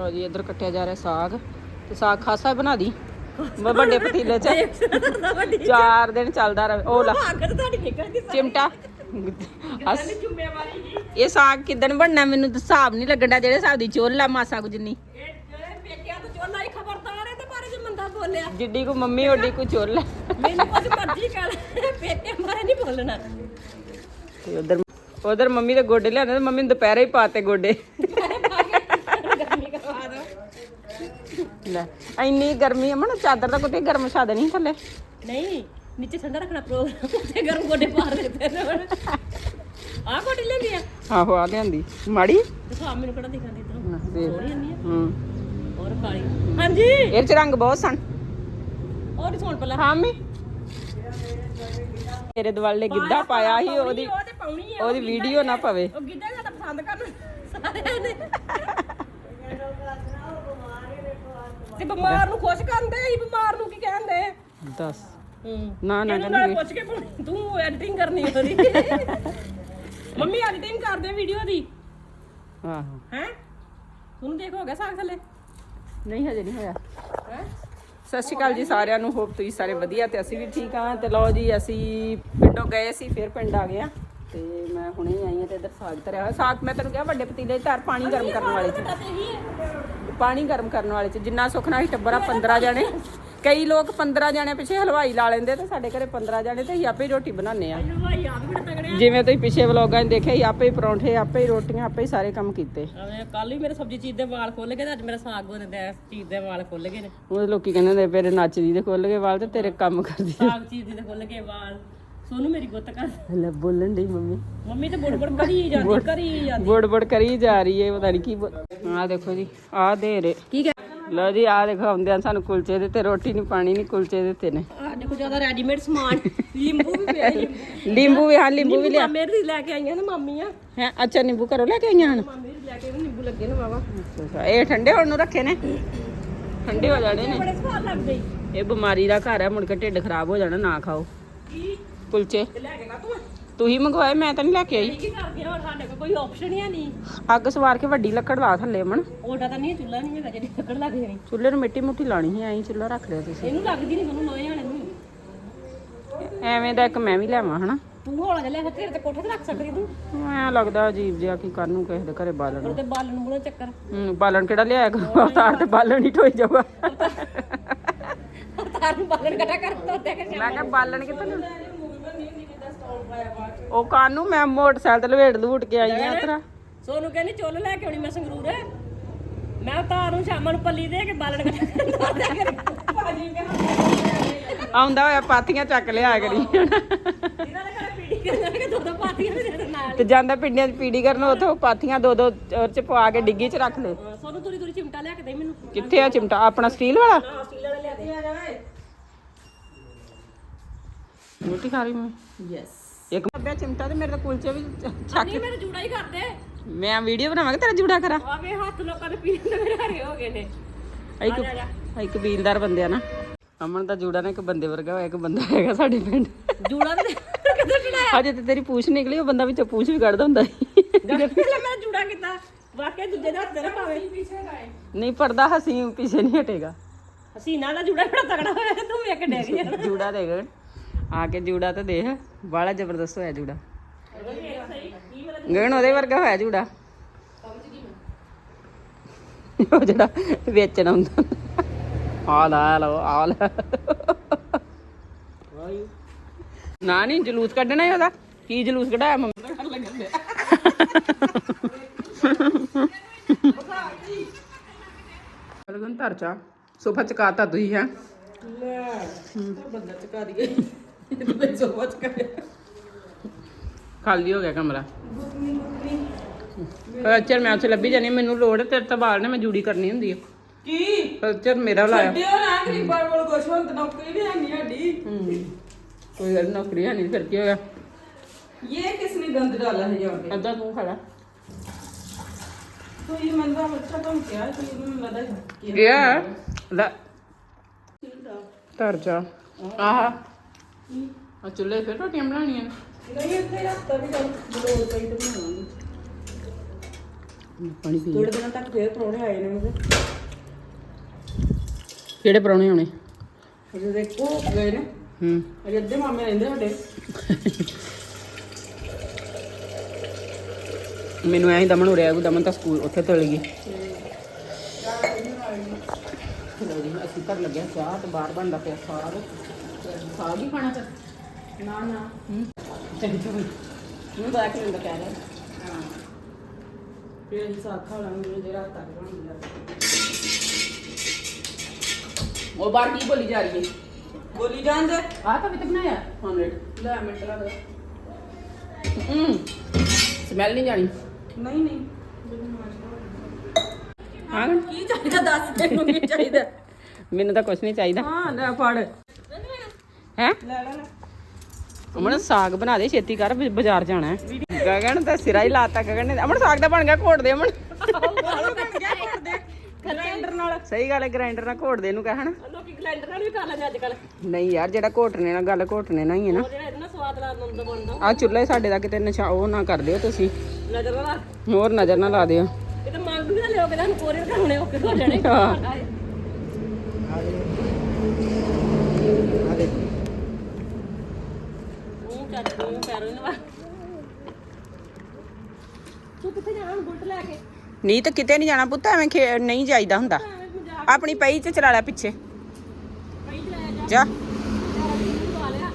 ਲਓ ਜੀ ਇੱਧਰ ਕੱਟਿਆ ਜਾ ਰਿਹਾ ਸਾਗ। ਤੇ ਸਾਗ ਖਾਸਾ ਬਣਾ ਦੀ। ਬ- ਵੱਡੇ ਪਤੀਲੇ 'ਚ। ਚਾਰ ਦਿਨ ਚੱਲਦਾ ਰਹੇ। ਉਹ ਲਾ। ਆਗਤ ਤੁਹਾਡੀ ਨਿਕਲਦੀ ਚਿਮਟਾ। ਅਸ- ਜ਼ਿੰਮੇਵਾਰੀ ਜੀ। ਇਹ ਸਾਗ ਕਿਦਨ ਬਣਨਾ ਮੈਨੂੰ ਤਾਂ ਹਿਸਾਬ ਨਹੀਂ ਲੱਗਣਾ ਜਿਹੜੇ ਹਿਸਾਬ ਦੀ ਚੋਲਾ ਮਾਸਾ ਕੁ ਜਿੰਨੀ। ਇਹ ਇਹ ਪੇਕਿਆਂ ਤੋਂ ਚੋਲਾ ਹੀ ਖਬਰਦਾਰ ਹੈ ਤੇ ਬਾਰੇ ਚ ਮੰਦਾ ਬੋਲਿਆ। ਜਿੱਡੀ ਕੋ ਮੰਮੀ ਓਡੀ ਕੋ ਚੋਲਾ ਮੈਨੂੰ ਕੁਝ ਮਰਜ਼ੀ ਕਰ ਪੇਕੇ ਬਾਰੇ ਨਹੀਂ ਬੋਲਣਾ। ਤੇ ਉਧਰ ਉਧਰ ਮੰਮੀ ਦੇ ਗੋਡੇ ਲਿਆਂਦੇ ਤੇ ਮੰਮੀ ਨੇ ਦੁਪਹਿਰੇ ਹੀ ਪਾਤੇ ਗੋਡੇ ਕਰਵਾ ਦੋ ਲੈ ਇੰਨੀ ਗਰਮੀ ਅਮਨ ਚਾਦਰ ਦਾ ਕੋਈ ਗਰਮ ਛਾਦ ਨਹੀਂ ਥੱਲੇ। ਨਹੀਂ ਨੀਚੇ ਠੰਡਾ ਰੱਖਣਾ ਪ੍ਰੋਗਰਾਮ ਉੱਤੇ ਗਰਮ ਗੋਡੇ ਪਾਰ ਦਿੱਤੇ ਨੇ ਆਹ ਕੋਟੀ ਲੈਂਦੀ ਆ। ਆਹੋ ਆ ਲਿਆਂਦੀ। ਮਾੜੀ? ਦਿਖਾ ਮੈਨੂੰ ਕਿਹੜਾ ਦਿਖਾਂਦੀ ਦੇਖ। ਸੋਹਣੀ ਨਹੀਂ ਹੂੰ। ਆ ਔਰ ਕਾਲੀ। ਹਾਂਜੀ। ਇਹ ਚ ਰੰਗ ਬਹੁਤ ਸਨ। ਔਰ ਸੁਣ ਪਹਿਲਾਂ। ਹਾਂ ਮੰਮੀ। ਤੇਰੇ ਦਵਾਲੇ ਗਿੱਧਾ ਪਾਇਆ ਸੀ ਉਹਦੀ ਤੇ ਆ ਉਹਦੀ ਵੀਡੀਓ ਨਾ ਪਵੇ। ਉਹ ਗਿੱਧਾ ਜ਼ਿਆਦਾ ਪਸੰਦ ਕਰਨ ਸਾਰਿਆਂ ਨੇ। ਤੇ ਬਿਮਾਰ ਨੂੰ ਖੁਸ਼ ਕਰਦੇ ਹੀ ਬਿਮਾਰ ਨੂੰ ਕੀ ਕਹਿੰਦੇ ਦੱਸ। ਹੂੰ। ਨਾ ਨਾ ਇਹਨੂੰ ਨਾਲ ਪੁੱਛ ਕੇ। ਤੂੰ ਐਡੀਟਿੰਗ ਕਰਨੀ ਉਹਦੀ ਮੰਮੀ ਐਡੀਟਿੰਗ ਕਰਦੇ ਵੀਡੀਓ ਦੀ। ਆਹੋ। ਹੈ? ਤੁਹਾਨੂੰ ਦੇਖ ਹੋ ਗਿਆ ਸਾਗ ਥੱਲੇ? ਨਹੀਂ ਹਜੇ ਨਹੀਂ ਹੋਇਆ। ਹੈ? ਸਤਿ ਸ਼੍ਰੀ ਅਕਾਲ ਜੀ ਸਾਰਿਆਂ ਨੂੰ। ਹੋਪ ਤੁਸੀਂ ਸਾਰੇ ਵਧੀਆ ਤੇ ਅਸੀਂ ਵੀ ਠੀਕ ਹਾਂ ਤੇ ਲਓ ਜੀ ਅਸੀਂ ਪਿੰਡੋਂ ਗਏ ਸੀ ਫਿਰ ਪਿੰਡ ਆ ਗਏ ਆ। ਤੇ ਮੈਂ ਹੁਣੇ ਹੀ ਆਈ ਹਾਂ ਤੇ ਇੱਧਰ ਸਾਗ ਧਰਿਆ ਹੋਇਆ। ਸਾਗ ਮੈਂ ਤੈਨੂੰ ਕਿਹਾ ਵੱਡੇ ਪਤੀਲੇ 'ਚ ਧਰ ਪਾਣੀ ਗਰਮ ਕਰਨ ਵਾਲੇ 'ਚ। ਤੇ ਹੀ ਹੈ ਪਾਣੀ ਗਰਮ ਕਰਨ ਵਾਲੇ 'ਚ। ਜਿੰਨਾ ਸੁਖਣਾ ਸੀ ਟੱਬਰ ਆ 15 ਜਣੇ। ਕਈ ਲੋਕ 15 ਜਣੇ ਪਿੱਛੇ ਹਲਵਾਈ ਲਾ ਲੈਂਦੇ ਤੇ ਸਾਡੇ ਘਰੇ 15 ਜਣੇ ਤੇ ਅਸੀਂ ਆਪੇ ਹੀ ਰੋਟੀ ਬਣਾਉਂਦੇ ਆ। ਭਾਈ ਆਪ ਵੀ ਬੜਾ ਤਗੜੇ ਜਿਵੇਂ ਤੁਸੀਂ ਪਿਛੇ ਵਲੋਗਾਂ 'ਚ ਦੇਖਿਆ ਸੀ ਆਪੇ ਹੀ ਪਰੌਂਠੇ ਆਪੇ ਹੀ ਰੋਟੀਆਂ ਆਪੇ ਹੀ ਸਾਰੇ ਕੰਮ ਕੀਤੇ। ਕੱਲ ਹੀ ਮੇਰੇ ਸਬਜ਼ੀ ਚੀਜ਼ ਦੇ ਵਾਲ ਖੁੱਲ ਗਏ ਤੇ ਅੱਜ ਮੇਰਾ ਸਾਗ ਬਣਦਾ ਇਸ ਚੀਜ਼ ਦੇ ਵਾਲ ਖੁੱਲ ਗਏ ਨੇ। ਉਹ ਲੋਕੀ ਕਹਿੰਦੇ ਨੇ ਮੇਰੇ ਨੱਚਦੀ ਦੇ ਖੁੱਲ ਗਏ ਵਾਲ ਤੇ ਤੇਰੇ ਕੰਮ ਕਰਦੀ ਸਾਗ ਚੀਜ਼ ਦੇ ਖੁੱਲ ਗਏ ਵਾਲ। ਸੋਨੂੰ ਮੇਰੀ ਗੁੱਤ ਕਰ ਲੈ ਬੋਲਣ ਡਈ ਮੰਮੀ। ਮੰਮੀ ਤੇ ਬੁੜ ਬੁੜ ਕਰੀ ਜਾਂਦੀ ਕਰੀ ਜਾਂਦੀ। ਬੁੜ ਬੁੜ ਕਰੀ ਜਾ ਰਹੀ ਹੈ ਪਤਾ ਨਹੀਂ ਕੀ ਆ ਦੇਖੋ ਜੀ ਆ ਦੇ ਰੇ। ਕੀ ਕਹਿ ਲਓ ਜੀ ਆ ਦੇਖੋ ਆਉਂਦੇ ਆ ਸਾਨੂੰ ਕੁਲਚੇ ਦਿੱਤੇ ਰੋਟੀ ਨਹੀਂ ਪਾਣੀ ਨਹੀਂ ਕੁਲਚੇ ਦਿੱਤੇ ਨੇ। ਸਾਡੇ ਕੋਲ ਜ਼ਿਆਦਾ ਰੈਡੀਮੇਡ ਸਮਾਨ। ਲਿੰਬੂ ਵੀ ਪਿਆ ਲਿੰਬੂ ਨਿੰਬੂ ਵੀ ਹਾਂ ਨਿੰਬੂ ਵੀ ਲਿਆ। ਮਾਮੇ ਦੀ ਲੈ ਕੇ ਆਈਆਂ ਨੇ ਮਾਮੀਆਂ। ਹੈ ਅੱਛਾ ਨਿੰਬੂ ਘਰੋਂ ਲੈ ਕੇ ਆਈਆਂ ਹਨ? ਮਾਮੇ ਲੈ ਕੇ ਨਿੰਬੂ ਲੱਗੇ ਨੇ ਵਾਵਾ ਅੱਛਾ, ਇਹ ਠੰਡੇ ਹੋਣ ਨੂੰ ਰੱਖੇ ਨੇ? ਠੰਡੇ ਹੋ ਜਾਣੇ ਨੇ। ਬੜੇ ਸਵਾਦ ਲੱਗਦੇ। ਇਹ ਬਿਮਾਰੀ ਦਾ ਘਰ ਹੈ ਮੁੜ ਕੇ ਢਿੱਡ ਖਰਾਬ ਹੋ ਜਾਣਾ ਨਾ ਖਾਓ। ਕੁਲਚੇ। ਤੁਸੀਂ ਮੰਗਵਾਏ ਮੈਂ ਤਾਂ ਨਹੀਂ ਲੈ ਕੇ ਆਈ। ਕੀ ਕਰਦੇ ਹੋਰ ਸਾਡੇ ਕੋਲ ਕੋਈ ਆਪਸ਼ਨ ਹੀ ਨਹੀਂ। ਅੱਗ ਸਵਾਰ ਕੇ ਵੱਡੀ ਲੱਕੜ ਲਾ ਥੱਲੇ ਮਣ ਉਹਦਾ ਤਾਂ ਨਹੀਂ ਚੁੱਲ੍ਹਾ ਨਹੀਂ ਹੈਗਾ ਜਿਹੜੀ ਲੱਕੜ ਲੱਗ ਜਾਣੀ। ਚੁੱਲ੍ਹੇ ਨੂੰ ਮਿੱਟੀ ਮੁੱਠੀ ਲਾਣੀ ਸੀ ਐਂ ਚੁੱਲ੍ਹਾ ਰੱਖ ਲਿਆ ਤੁਸੀਂ। ਇਹਨੂੰ ਲੱਗਦੀ ਨਹੀਂ ਤੁਹਾਨੂੰ ਲੋਹੇ ਵਾਲੇ ਨੂੰ। ਐਵੇਂ ਦਾ ਇੱਕ ਮੈਂ ਵੀ ਲਿਆਵਾਂ ਹਨਾ। ਤੂੰ ਹੌਲਾ ਜਿਹਾ ਲੈ ਤੇਰੇ ਤੇ ਕੋਠੇ ਤੇ ਰੱਖ ਸਕਦੀ ਤੂੰ। ਐਂ ਲੱਗਦਾ ਅਜੀਬ ਜਿਹਾ ਕੀ ਕਰਨ ਨੂੰ ਕਿਸੇ ਦੇ ਘਰੇ ਬਾਲਣ ਤੇ ਬਾਲਣ ਨੂੰ ਚੱਕਰ। ਹੂੰ ਬਾਲਣ ਕਿਹੜਾ ਲਿਆਇਆ ਕਰੋ? ਤਾਰ ਤੇ ਬਾਲਣ। ਹੀ ਢੋਈ ਜਾਊਗਾ। ਤਾਰ ਨੂੰ ਬਾਲਣ ਇਕੱਠਾ ਕਰ ਤੋਤੇ ਮੈਂ ਕਿਹਾ ਬਾਲਣ ਕਿੱਥੇ ਨੂੰ ਉਹ ਕਾਨੂੰ ਮੈਂ ਮੋਟਰਸਾਈਕਲ ਤੇ ਲਵੇੜ ਲੂਟ ਕੇ ਆਈ ਆ ਤੇਰਾ ਸੋਨੂੰ ਕਹਿੰਦੀ ਚੁੱਲ ਲੈ ਕੇ ਆਉਣੀ ਮੈਂ ਸੰਗਰੂਰ। ਮੈਂ ਤਾਰ ਨੂੰ ਸ਼ਾਮਾਂ ਨੂੰ ਪੱਲੀ ਦੇ ਕੇ ਬਾਲਣ ਆਉਂਦਾ ਹੋਇਆ ਪਾਥੀਆਂ ਚੱਕ ਲਿਆ ਕਰੀ। ਤੇ ਜਾਂਦਾ ਪਿੰਡਾਂ 'ਚ ਪੀੜੀ ਕਰਨ ਉਥੋਂ ਪਾਥੀਆਂ ਦੋ ਦੋ ਉਹ 'ਚ ਪਵਾ ਕੇ ਡਿੱਗੀ 'ਚ ਰੱਖ ਲੈ। ਸੋਨੂੰ ਤੁਰੀ ਤੁਰੀ ਚਿਮਟਾ ਲਿਆ ਕੇ ਦੇ ਮੈਨੂੰ। ਕਿੱਥੇ ਆ ਚਿਮਟਾ? ਆਪਣਾ ਸਟੀਲ ਵਾਲਾ? ਹਾਂ ਸਟੀਲ ਵਾਲਾ ਲਿਆ ਦੇ। ਰੋਟੀ ਖਾ ਰਹੀ ਮੈਂ? ਯੈਸ ਇੱਕ ਲੱਭਿਆ ਚਿਮਟਾ ਤੇ ਮੇਰੇ ਤਾਂ ਕੁਲਚੇ ਵੀ ਚ- ਚੱਕ ਨਹੀਂ ਮੇਰੇ ਜੂੜਾ ਹੀ ਕਰਦੇ ਮੈਂ ਵੀਡੀਓ ਬਣਾਵਾਂਗਾ ਤੇਰਾ ਜੂੜਾ ਕਰਾਂ। ਆਵੇ ਹੱਥ ਲੋਕਾਂ ਦੇ ਪੀਣ ਦੇ ਮੇਰੇ ਹਰੇ ਹੋ ਗਏ ਨੇ। ਇੱਕ ਅਸੀਂ ਕਬੀਲਦਾਰ ਬੰਦੇ ਆ ਨਾ। ਅਮਨ ਦਾ ਜੂੜਾ ਨਾ ਇੱਕ ਬੰਦੇ ਵਰਗਾ ਹੋਇਆ ਇੱਕ ਬੰਦਾ ਹੈਗਾ ਸਾਡੇ ਪਿੰਡ। ਜੂੜਾ ਤੇ ਕਿੱਥੇ ਚੜਾਇਆ? ਅਜੇ ਤੇ ਤੇਰੀ ਪੂਛ ਨਿਕਲੀ ਉਹ ਬੰਦਾ ਵਿੱਚੋਂ ਪੂਛ ਵੀ ਕੱਢਦਾ ਹੁੰਦਾ ਸੀ। ਪਹਿਲਾਂ ਮੈਂ ਜੂੜਾ ਕੀਤਾ। ਵਾਕਿਆ ਦੂਜੇ ਦੇ ਹੱਥ ਤੇ ਨਾ ਪਾਵੇ। ਪਿੱਛੇ ਗਾਏ ਨਹੀਂ ਪਰਦਾ ਹਸੀ ਪਿੱਛੇ ਨਹੀਂ ਹਟੇਗਾ। ਹਸੀਨਾ ਦਾ ਜੂੜਾ ਬੜਾ ਤਗੜਾ ਹੋਇਆ ਤੂੰ ਵੇਖ ਡੈਗ ਜਾਣਾ। ਜੂੜਾ ਆ ਕੇ ਜੂੜਾ ਤਾਂ ਦੇਖ ਬਾਲਾ ਜ਼ਬਰਦਸਤ ਹੋਇਆ ਜੂੜਾ। ਗਗਨ ਉਹਦੇ ਵਰਗਾ ਹੋਇਆ ਜੂੜਾ। ਉਹ ਜਿਹੜਾ ਵੇਚਣ ਆਉਂਦਾ। ਆ ਲੈ ਲਓ ਆ ਲੈ। ਨਾ ਨਹੀਂ ਜਲੂਸ ਕੱਢਣਾ ਹੀ ਉਹਦਾ। ਕੀ ਜਲੂਸ ਕਢਾਇਆ ਮੰਮੀ ਦਾ ਘਰ ਲੱਗਣ ਦੇ ਲਗਨ ਧਰ ਸੋਫਾ ਚਕਾਤਾ ਤੁਸੀਂ ਹੈ। ਬੰਦਾ ਚਕਾ ਦਈਏ। ਤੇ ਸੋਫਾ ਚਕਾ ਖਾਲੀ ਹੋ ਗਿਆ ਕਮਰਾ। ਕਲਚਰ ਮੈਂ ਉੱਥੇ ਲੱਭੀ ਜਾਨੀ ਮੈਨੂੰ ਲੋੜ ਹੈ ਤੇਰੇ ਤਾਂ ਬਾਲ ਨੇ ਮੈਂ ਜੂੜੀ ਕਰਨੀ ਹੁੰਦੀ ਹੈ ਕੀ? ਕਲਚਰ ਮੇਰਾ ਲਾਇਆ। ਦਿਓ ਨਾ ਗਰੀਬਾਂ ਕੋਲ ਕੁਛ ਹੁਣ ਨੌਕਰੀ ਵੀ ਹੈ ਨਹੀਂ ਸਾਡੀ। ਹੂੰ। ਕੋਈ ਗੱਲ ਨੌਕਰੀ ਹੈ ਨਹੀਂ ਫਿਰ ਕੀ ਹੋਇਆ? ਇਹ ਕਿਸ ਨੇ ਗੰਦ ਡਾਲਾ ਹੈ ਜਾ ਕੇ? ਅੱਧਾ ਤੂੰ ਖੜਾ ਤੂੰ ਇਹ ਮੰਦਾ ਬੱਚਾ ਤੁਹਾਨੂੰ ਕਿਹਾ ਕਿ ਮੈਨੂੰ ਲੱਗਦਾ ਕਿ ਗਿਆ ਲੈ। ਧਰ ਜਾ। ਆਹਾ। ਆ ਚੁੱਲ੍ਹੇ ਫਿਰ ਰੋਟੀਆਂ ਬਣਾਉਣੀਆਂ ਨੇ। ਨਹੀਂ ਇੱਥੇ ਰੱਖਤਾ ਵੀ ਚੱਲ ਬਲੋਰ ਪਈ ਤੇ ਬਣਾਵਾਂਗੇ। ਪਾਣੀ ਪੀ ਥੋੜੇ ਦਿਨਾਂ ਤੱਕ ਫੇਰ ਪਰੋਣੇ ਆਏ ਨੇ ਮੇਰੇ ਕਿਹੜੇ ਪਰੌਣੇ ਆਉਣੇ? ਅਜੇ ਦੇਖੋ ਗਏ ਨੇ। ਹੂੰ। ਅਜੇ ਅੱਧੇ ਮਾਮੇ ਰਹਿੰਦੇ ਸਾਡੇ। ਮੈਨੂੰ ਐਂ ਦਮਨ ਹੋ ਰਿਹਾ ਕਿ ਦਮਨ ਤਾਂ ਸਕੂਲ ਉੱਥੇ ਚਲ ਗਈ। ਅਸੀਂ ਘਰ ਲੱਗਿਆ ਚਾਹ ਤੇ ਬਾਹਰ ਬਣਦਾ ਪਿਆ ਤੇ ਸਾਗ ਹੀ ਖਾਣਾ ਫਿਰ। ਨਾ ਨਾ। ਹੂੰ। ਚੰਗੀ ਚੋਈ ਮੈਂ ਬਾਅਦ ਚ ਕਹਿ ਰਿਹਾ। ਹਾਂ। ਫੇਰ ਅਸੀਂ ਸਾਗ ਖਾ ਲਾਂਗੇ ਜਿਹੜਾ ਤੱਕ ਬਣ ਗਿਆ ਉਹ ਬਾਹਰ ਕੀ ਬੋਲੀ ਜਾ ਰਹੀ ਹੈ ਗੋਲੀ ਜਾਂਦੇ ਆਹ ਤਾਂ ਵੀ ਤੇ ਬਣਾਇਆ 100 ਲੈ ਮਿੰਟ ਲੱਗਦਾ ਹੂੰ। ਸਮੈਲ ਨਹੀਂ ਜਾਣੀ। ਨਹੀਂ ਨਹੀਂ। ਹਾਂ। ਕੀ ਚਾਹੀਦਾ? ਦੱਸ ਤੈਨੂੰ ਕੀ ਚਾਹੀਦਾ। ਮੈਨੂੰ ਤਾਂ ਕੁਝ ਨਹੀਂ ਚਾਹੀਦਾ। ਹਾਂ ਲੈ ਫੜ। ਹੈ? ਲੈ ਲੈ ਲੈ। ਅਮਨ ਸਾਗ ਬਣਾ ਦੇ ਛੇਤੀ ਕਰ ਬਾਜ਼ਾਰ ਜਾਣਾ ਹੈ। ਗਗਨ ਤਾਂ ਸਿਰਾ ਹੀ ਲਾਤਾ ਗਗਨ ਨੇ। ਅਮਨ ਸਾਗ ਦਾ ਬਣ ਗਿਆ ਘੋਟ ਦੇ ਅਮਨ। ਗ੍ਰਾਈਂਡਰ ਨਾਲ। ਸਹੀ ਗੱਲ ਹੈ ਗ੍ਰਾਈਂਡਰ ਨਾਲ ਘੋਟ ਦੇ ਇਹਨੂੰ ਕਹਿਣ। ਲੋਕੀ ਗਲੈਂਡਰ ਨਾਲ ਵੀ ਕਰ ਲੈਂਦੇ ਅੱਜ ਕੱਲ ਨਹੀਂ ਯਾਰ ਜਿਹੜਾ ਘੋਟਣੇ ਨਾਲ ਗੱਲ ਘੋਟਣੇ ਨਾਲ ਹੀ ਹੈ ਨਾ। ਜਿਹੜਾ ਇਹਦੇ ਨਾਲ ਸਵਾਦ ਨਾਲ ਆਨੰਦ ਬਣਦਾ। ਆ ਚੁੱਲ੍ਹੇ ਸਾਡੇ ਦਾ ਕਿਤੇ ਨਸ਼ਾ ਉਹ ਨਾ ਕਰ ਦਿਓ ਤੁਸੀਂ। ਨਜ਼ਰ ਨਾਲ ਹੋਰ ਨਜ਼ਰ ਨਾ ਲਾ ਦਿਓ। ਇਹ ਤਾਂ ਮੰਗ ਵੀ ਨਾ ਲਿਓ ਕਿ ਤੁਹਾਨੂੰ ਕੋਰੀਅਰ ਕਰਾਉਣੇ ਓਕੇ ਹੋ ਜਾਣੇ। ਹਾਂ। ਉਹ ਚੱਜ ਨੂੰ ਪੈਰੋਂ ਨਵਾ ਤੂੰ ਕਿੱਥੇ ਜਾਣਾ ਹੁਣ ਬੁਲਟ ਲੈ ਕੇ? ਨਹੀਂ ਤਾਂ ਕਿਤੇ ਨਹੀਂ ਜਾਣਾ ਪੁੱਤ ਐਵੇਂ ਖੇ- ਨਹੀਂ ਜਾਈਦਾ ਹੁੰਦਾ। ਐਵੇਂ ਆਪਣੀ ਪਈ ਚ ਚਲਾ ਲੈ ਪਿੱਛੇ। ਪਈ ਲੈ ਜਾ। ਜਾ। ਪਾ ਲਿਆ।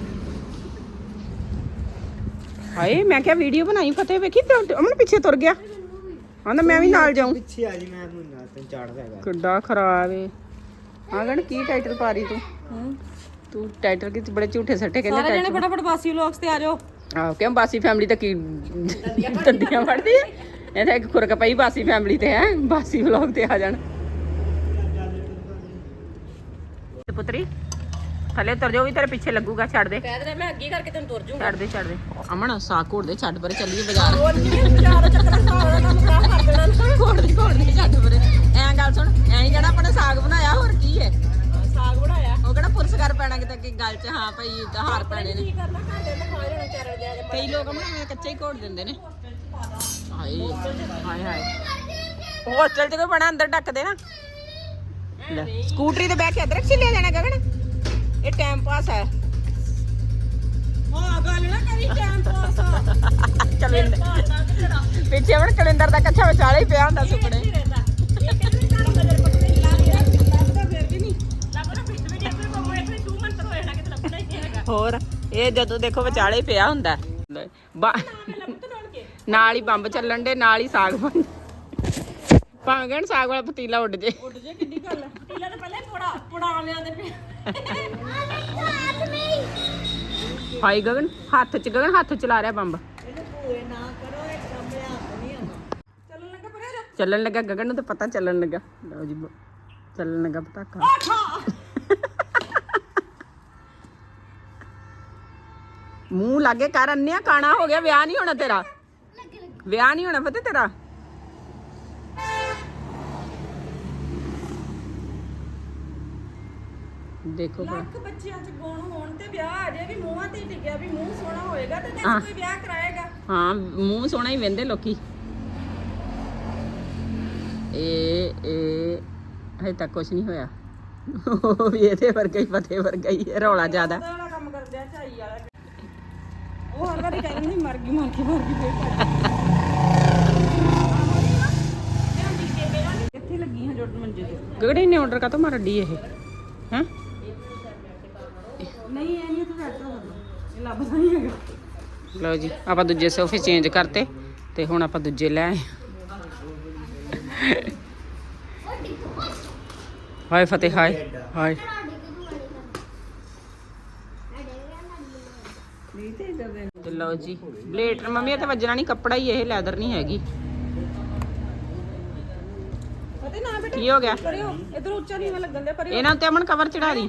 ਹਾਏ ਮੈਂ ਕਿਹਾ ਵੀਡੀਓ ਬਣਾਈ ਫਤਿਹ ਵੇਖੀ ਤੇ ਅਮਨ ਪਿੱਛੇ ਤੁਰ ਗਿਆ। ਆਂਦਾ ਮੈਂ ਵੀ ਨਾਲ ਜਾਉਂ ਪਿੱਛੇ ਆ ਜੀ ਮੈਂ ਮੁੰਨਾ ਤੈਨੂੰ ਚਾੜਦਾ ਹੈਗਾ ਕਿੱਡਾ ਖਰਾਬ ਏ। ਆਗਣ ਕੀ ਟਾਈਟਲ ਪਾ ਰਹੀ ਤੂੰ? ਤੂੰ ਟਾਈਟਲ ਕਿ ਬੜੇ ਝੂਠੇ ਸੱਟੇ ਕਹਿੰਦੇ ਸਾਰੇ ਜਣੇ ਫਟਾਫਟ ਬਾਸੀ ਵਲੌਗਸ ਤੇ ਆ ਜਾਓ। ਆਹ ਕਿਉਂ ਬਾਸੀ ਫੈਮਿਲੀ ਤਾਂ ਕੀ ਦੰਦੀਆਂ ਵੜਦੀ ਹੈ ਇਹ ਤਾਂ ਇੱਕ ਖੁਰਕ ਪਈ ਬਾਸੀ ਫੈਮਿਲੀ ਤੇ ਹੈ? ਬਾਸੀ ਵਲੌਗ ਤੇ ਆ ਜਾਣ। ਪੁੱਤਰੀ ਥੱਲੇ ਉਤਰ ਜਾਓ ਵੀ ਤੇਰੇ ਪਿੱਛੇ ਲੱਗੂਗਾ ਛੱਡ ਦੇ। ਕਹਿ ਦੇ ਮੈਂ ਅੱਗੇ ਕਰਕੇ ਤੈਨੂੰ ਤੁਰ ਜੂੰਗਾ। ਛੱਡ ਦੇ ਛੱਡ ਦੇ। ਅਮਨ ਸਾਕ ਘੋੜ ਦੇ ਛੱਡ ਪਰੇ ਚੱਲੀਏ ਬਾਜ਼ਾਰ। ਹੋਰ ਨਹੀਂ ਚਾਰ ਚੱਕਰਾਂ ਸਾਰਾ ਕੰਮ ਖਰਾਬ ਕਰ ਦੇਣਾ। ਨਾ। ਘੋੜ ਦੀ ਘੋੜ ਦੀ ਛੱਡ ਪਰੇ। ਪੈਣਾ ਕਿਤੇ ਕਿ ਗੱਲ 'ਚ ਹਾਂ ਭਾਈ ਤਾਂ ਹਾਰ ਪੈਣੇ ਨੇ। ਕੀ ਕਰਨਾ ਘਰ ਦੇ ਤਾਂ ਚਾਰ ਕਈ ਲੋਕ ਐਵੇਂ ਕੱਚਾ ਹੀ ਘੋੜ ਦਿੰਦੇ ਨੇ। ਹਾਏ ਹਾਏ ਹਾਏ। ਹੋਸਟਲ 'ਚ ਕੋਈ ਬਣਾ ਅੰਦਰ ਢੱਕਦੇ ਨਾ। ਲੈ ਸਕੂਟਰੀ ਤੇ ਬਹਿ ਕੇ ਅਦਰਕ ਛਿੱਲਿਆ ਜਾਣਾ ਗਗਨ। ਇਹ ਟਾਈਮ ਪਾਸ ਹੈ। ਹਾਂ ਗੱਲ ਨਾ ਕਰੀ ਟਾਈਮ ਪਾਸ ਕਲਿੰਦਰ ਪਿੱਛੇ ਵੜ ਕਲਿੰਦਰ ਦਾ ਕੱਛਾ ਵਿਚਾਲੇ ਹੀ ਪਿਆ ਹੁੰਦਾ ਸੁਪਨੇ ਰਹਿੰਦਾ ਇਹ ਕਹਿੰਦੇ ਚਾਰ ਵਜੇ ਪੱਕੇ ਲਾ ਲਿਆ ਲੱਗਦਾ ਫਿਰ ਵੀ ਨਹੀਂ ਲੱਭਣਾ ਫਿੱਟ ਵੀ ਜੇ ਕੋਈ ਕੋਈ ਇੱਥੇ ਤੂੰ ਮੰਤਰ ਹੋਇਆ ਨਾ ਕਿ ਲੱਭਣਾ ਹੀ ਨਹੀਂ ਹੈਗਾ ਹੋਰ ਇਹ ਜਦੋਂ ਦੇਖੋ ਵਿਚਾਲੇ ਪਿਆ ਹੁੰਦਾ। ਬਾ- ਨਾਲ ਹੀ ਬੰਬ ਚੱਲਣ ਦੇ ਨਾਲ ਹੀ ਸਾਗ ਬਣ ਭਾਂਗਣ ਸਾਗ ਵਾਲਾ ਪਤੀਲਾ ਉੱਡ ਜੇ। ਉੱਡ ਜੇ ਕਿੱਡੀ ਗੱਲ ਹੈ ਟੀਲਾ ਤਾਂ ਪਹਿਲਾਂ ਹੀ ਪੁੜਾ ਪੁੜਾਵਿਆਂ ਦੇ ਪਏ ਹਾਈ ਗਗਨ ਹੱਥ 'ਚ ਗਗਨ ਹੱਥ ਚਲਾ ਰਿਹਾ ਬੰਬ। ਚੱਲਣ ਲੱਗਾ ਪਰੇ ਜਾ ਚੱਲਣ ਲੱਗਾ ਗਗਨ ਨੂੰ ਤਾਂ ਪਤਾ ਚੱਲਣ ਲੱਗਾ। ਲਓ ਜੀ ਬ- ਚੱਲਣ ਲੱਗਾ ਪਟਾਕਾ। ਮੂੰਹ ਲਾਗੇ ਕਰ ਅੰਨਿਆ ਕਾਣਾ ਹੋ ਗਿਆ ਵਿਆਹ ਨਹੀਂ ਹੋਣਾ ਤੇਰਾ। ਵਿਆਹ ਨਹੀਂ ਹੋਣਾ ਪਤਾ ਤੇਰਾ। ਦੇਖੋ ਫਿਰ। ਲੱਖ ਬੱਚਿਆਂ ਚ ਗੁਣ ਹੋਣ ਤੇ ਵਿਆਹ ਆ ਜਾਏ ਵੀ ਮੂੰਹਾਂ ਤੇ ਹੀ ਟਿਕਿਆ ਵੀ ਮੂੰਹ ਸੋਹਣਾ ਹੋਏਗਾ ਤੇ ਹਾਂ। ਦੱਸ ਕੋਈ ਵਿਆਹ ਕਰਾਏਗਾ। ਹਾਂ ਮੂੰਹ ਸੋਹਣਾ ਹੀ ਵੰਦੇ ਲੋਕੀ। ਇਹ ਇਹ ਹਜੇ ਤੱਕ ਕੁਝ ਨਹੀਂ ਹੋਇਆ। ਉਹ ਵੀ ਇਹਦੇ ਵਰਗਾ ਹੀ ਫਤਿਹ ਵਰਗਾ ਹੀ ਹੈ, ਰੌਲਾ ਜ਼ਿਆਦਾ। ਉਹਦਾ ਵਾਲਾ ਕੰਮ ਕਰਦੇ ਆ ਝਾਈ ਵਾਲਾ। ਉਹ ਹਰ ਵਾਰੀ ਕਹਿੰਦੇ ਨਹੀਂ ਮਰ ਗਈ ਮਰ ਗਈ ਮਰ ਗਈ ਫੇਰ ਕਿੱਥੇ ਲੱਗੀ ਹਾਂ ਜੁੜਨ ਮੰਜੇ ਤੇ। ਗਗੜੇ ਨੇ ਆਰਡਰ ਕਾਤੋਂ ਇਹ? ਹੈ? ਨਹੀਂ ਇਹ ਨਹੀਂ ਤੂੰ ਬੈਠ ਇਹ ਲੱਭਦਾ ਨਹੀਂ ਹੈਗਾ। ਲਓ ਜੀ ਆਪਾਂ ਦੂਜੇ ਸੋਫੇ ਚੇਂਜ ਕਰਤੇ ਤੇ ਹੁਣ ਆਪਾਂ ਦੂਜੇ ਲੈ ਆਏ। ਹਾਏ ਫਤਿਹ ਹਾਏ ਹਾਏ। ਤੇ ਤੇ ਲਓ ਜੀ ਬਲੇਡ ਮੰਮੀ ਇਹ ਤੇ ਵੱਜਣਾ ਨਹੀਂ ਕੱਪੜਾ ਹੀ ਇਹ ਲੈਦਰ ਨਹੀਂ ਹੈਗੀ। ਪਤਾ ਨਾ ਬੇਟਾ ਕੀ ਹੋ ਗਿਆ? ਕਰਿਓ ਇਧਰ ਉੱਚਾ ਨਹੀਂ ਲੱਗਣ ਦੇ ਪਰ ਇਹਨਾਂ ਉੱਤੇ ਅਮਨ ਕਵਰ ਚੜਾ ਦੀ।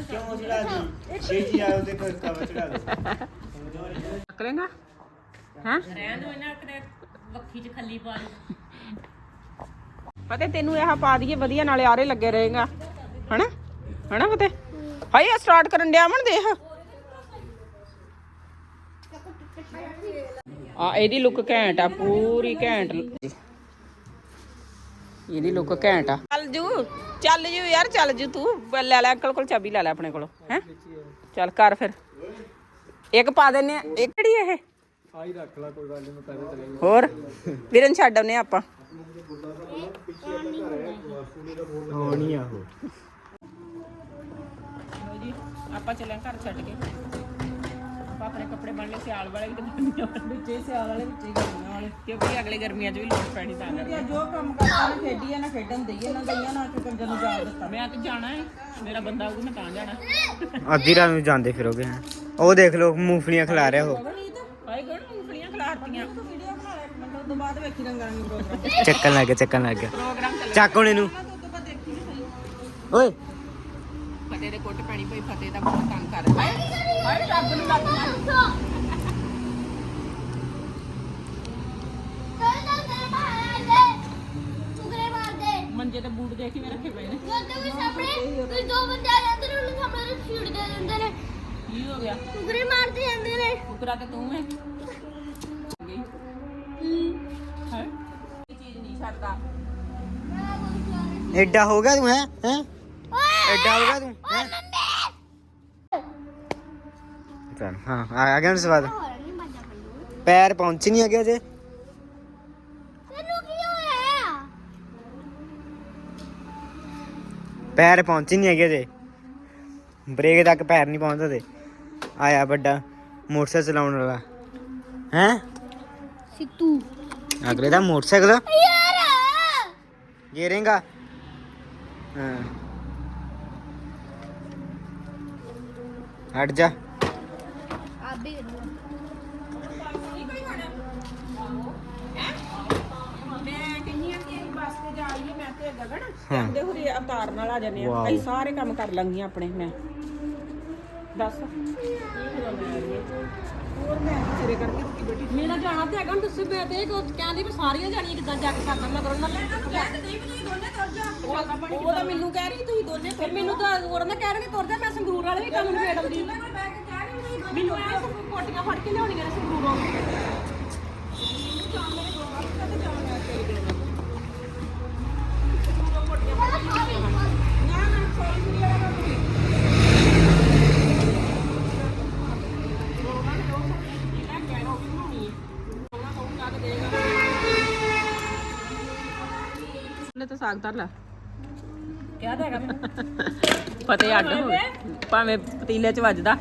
ਕਿਉਂ ਚੜਾ ਦੀ? ਛੇਤੀ ਆਇਓ ਤੇ ਕੋਈ ਕਵਰ ਚੜਾ ਦੋ ਚੱਕ ਲੇਗਾ ਹਾਂ? ਰਹਿਣ ਦੋ ਇਹਨਾਂ ਕਿਤੇ ਵੱਖੀ ਚ ਖੱਲੀ ਪਾ ਲਈ ਫਤਿਹ ਤੈਨੂੰ ਇਹ ਪਾ ਦਈਏ ਵਧੀਆ ਨਾਲੇ ਆਰੇ ਲੱਗੇ ਰਹੇਗਾ। ਹਨਾ? ਹਨਾ ਫਤਿਹ ਹਾਏ ਸਟਾਰਟ ਕਰਨ ਡਿਆ ਅਮਨ ਦੇਖ। ਆ ਇਹਦੀ ਲੁੱਕ ਘੈਂਟ ਆ ਪੂਰੀ ਘੈਂਟ। ਇਹਦੀ ਲੋਕ ਘੈਂਟ ਆ। ਚੱਲ ਜੂ ਚੱਲ ਜੂ ਯਾਰ ਚੱਲ ਜੂ ਤੂੰ। ਲੈ ਲੈ ਅੰਕਲ ਕੋਲ ਚਾਬੀ ਲੈ ਲੈ ਆਪਣੇ ਕੋਲ ਹੈ? ਚੱਲ ਕਰ ਫਿਰ। ਇੱਕ ਪਾ ਦਿੰਨੇ ਆ ਇੱਕ ਕਿਹੜੀ ਇਹ? ਆਈ ਰੱਖ ਲੈ ਕੋਈ ਗੱਲ ਨਹੀਂ ਮੈਂ ਪੈਸੇ ਚਲੇ ਹੋਰ ਵੀਰਨ ਛੱਡ ਆਉਨੇ ਆਪਾਂ ਆ ਜੀ ਆਪਾਂ ਚੱਲੇ ਘਰ ਛੱਡ ਕੇ। ਆਪਣੇ ਕੱਪੜੇ ਬਣ ਲਏ ਸਿਆਲ ਵਾਲੇ ਵੀ ਤੇ ਗਰਮੀਆਂ ਵਾਲੇ ਵਿੱਚੇ ਸਿਆਲ ਵਾਲੇ ਵਿੱਚੇ ਗਰਮੀਆਂ ਵਾਲੇ। ਕਿਉਂਕਿ ਅਗਲੇ ਗਰਮੀਆਂ 'ਚ ਵੀ ਲੋੜ ਪੈਣੀ ਤਾਂ ਕਰਕੇ ਤੇ ਜੋ ਕੰਮ ਕਰਦਾ ਨਾ ਖੇਡੀ ਆ ਨਾ ਖੇਡਣ ਦਈਏ ਨਾ ਦਈਏ ਨਾ ਕਿ ਕੰਜਰ ਨੂੰ ਜਾਣ ਦਿੱਤਾ। ਮੈਂ ਤੇ ਜਾਣਾ ਹੈ ਮੇਰਾ ਬੰਦਾ ਆਊਗਾ ਮੈਂ ਤਾਂ ਜਾਣਾ। ਅੱਧੀ ਰਾਤ ਨੂੰ ਜਾਂਦੇ ਫਿਰੋਗੇ ਹੈਂ। ਉਹ ਦੇਖ ਲਓ ਮੂੰਗਫਲੀਆਂ ਖਿਲਾ ਰਿਹਾ ਉਹ। ਹਾਏ ਗਣ ਮੂੰਗਫਲੀਆਂ ਖਿਲਾਰਤੀਆਂ। ਵੀਡੀਓ ਬਣਾ ਲੈ ਉਸ ਤੋਂ ਬਾਅਦ ਵੇਖੀ ਰੰਗਾਂਗੇ ਪ੍ਰੋਗਰਾਮ ਚੱਕਣ ਲੱਗ ਗਿਆ ਚੱਕਣ ਲੱਗ ਗਿਆ। ਪ੍ਰੋਗਰਾਮ ਚੱਲ ਚੱਕ ਹੁਣ ਇਹਨੂੰ। ਉਸ ਤੋਂ ਬਾਅਦ ਦੇਖੀ ਸਹੀ। ਓਏ ਫਤਿਹ ਦੇ ਕੁੱਟ ਪੈਣੀ ਪਈ ਫਤਿਹ ਦਾ ਬਹੁਤ ਤੰਗ ਕਰ ਹਾਏ ਹਾਏ ਰੱਬ ਨੂੰ ਲੱਗ ਮਾਰ। ਮੰਜੇ ਤੇ ਬੂਟ ਦੇਖ ਕੇ ਰੱਖੇ ਪਏ ਨੇ। ਕੀ ਹੋ ਗਿਆ? ਕੁਕਰਾ ਤੇ ਤੂੰ ਹੈ। ਗਈ ਹੈ। ਇਹ ਚੀਜ਼ ਨਹੀਂ ਛੱਡਦਾ ਐਡਾ ਹੋ ਗਿਆ ਤੂੰ ਹੈ? ਹੈ? ਐਡਾ ਹੋ ਗਿਆ ਤੂੰ ਹੈਂ? ਚੱਲ ਹਾਂ ਆ ਆ ਗਿਆ ਹੁਣ ਸਵਾਦ। ਪੈਰ ਪਹੁੰਚ ਨਹੀਂ ਹੈਗੇ ਅਜੇ। ਪੈਰ ਪਹੁੰਚ ਨਹੀਂ ਹੈਗੇ ਅਜੇ। ਬ੍ਰੇਕ ਤੱਕ ਪੈਰ ਨਹੀਂ ਪਹੁੰਚਦਾ ਤੇ ਆਇਆ ਵੱਡਾ ਮੋਟਰਸਾਈਕਲ ਚਲਾਉਣ ਵਾਲਾ। ਹੈ? ਸਿੱਤੂ ਅਗਲੇ ਦਾ ਮੋਟਰਸਾਈਕਲ ਯਾਰ! ਗੇਰੇਗਾ। ਹਾਂ। ਹਟ ਜਾ ਆਬੇ ਮੈਂ ਕਹਿੰਨੀ ਆ ਕਿ ਬੱਸ ਤੇ ਜਾ ਆਈਏ ਮੈਂ ਤੇ ਗਗਨ ਹਾਂ। ਕਹਿੰਦੇ ਹੋਰੇ ਅਵਤਾਰ ਨਾਲ ਆ ਜਾਂਦੇ ਆ ਵਾਓ। ਅਸੀਂ ਸਾਰੇ ਕੰਮ ਕਰ ਲਾਂਗੀਆਂ ਆਪਣੇ ਮੈਂ ਦੱਸ। ਹੋਰ ਮੈਂ ਸਿਰੇ ਕਰਕੇ ਰੁਕੀ ਬੈਠੀ ਮੇਰਾ ਜਾਣਾ ਤੇ ਹੈਗਾ ਹੁਣ ਤੁਸੀਂ ਮੈਂ ਤੇ ਇਹ ਕਹਿੰਦੀ ਵੀ ਸਾਰੀਆਂ ਜਾਣੀਆਂ ਕਿੱਦਾਂ ਜਾ ਕੇ ਕਰਦਾ ਮੈਂ ਕਰਨਾ ਉਹ ਤਾਂ ਮੈਨੂੰ ਕਹਿ ਰਹੀ ਤੁਸੀਂ ਦੋਨੇ ਫਿਰ ਮੈਨੂੰ ਤਾਂ ਨੇ ਕਹਿ ਰਹੇ ਨੇ ਮੈਂ ਸੰਗਰੂਰ ਵਾਲੇ ਵੀ ਕੰਮ ਨਿਬੇੜ ਆਉਂਦੀ ਮੈਨੂੰ ਐ ਕੋਟੀਆਂ ਫੜ ਕੇ ਲਿਆਉਣੀਆਂ ਨੇ ਸੰਗਰੂਰੋਂ। ਸਾਗ ਧਰ ਲੈ। ਕਿਹਾ ਤਾਂ ਹੈਗਾ? ਫਤਿਹ ਅੱਡ ਹੋ ਭਾਵੇਂ ਪਤੀਲੇ 'ਚ ਵੱਜਦਾ।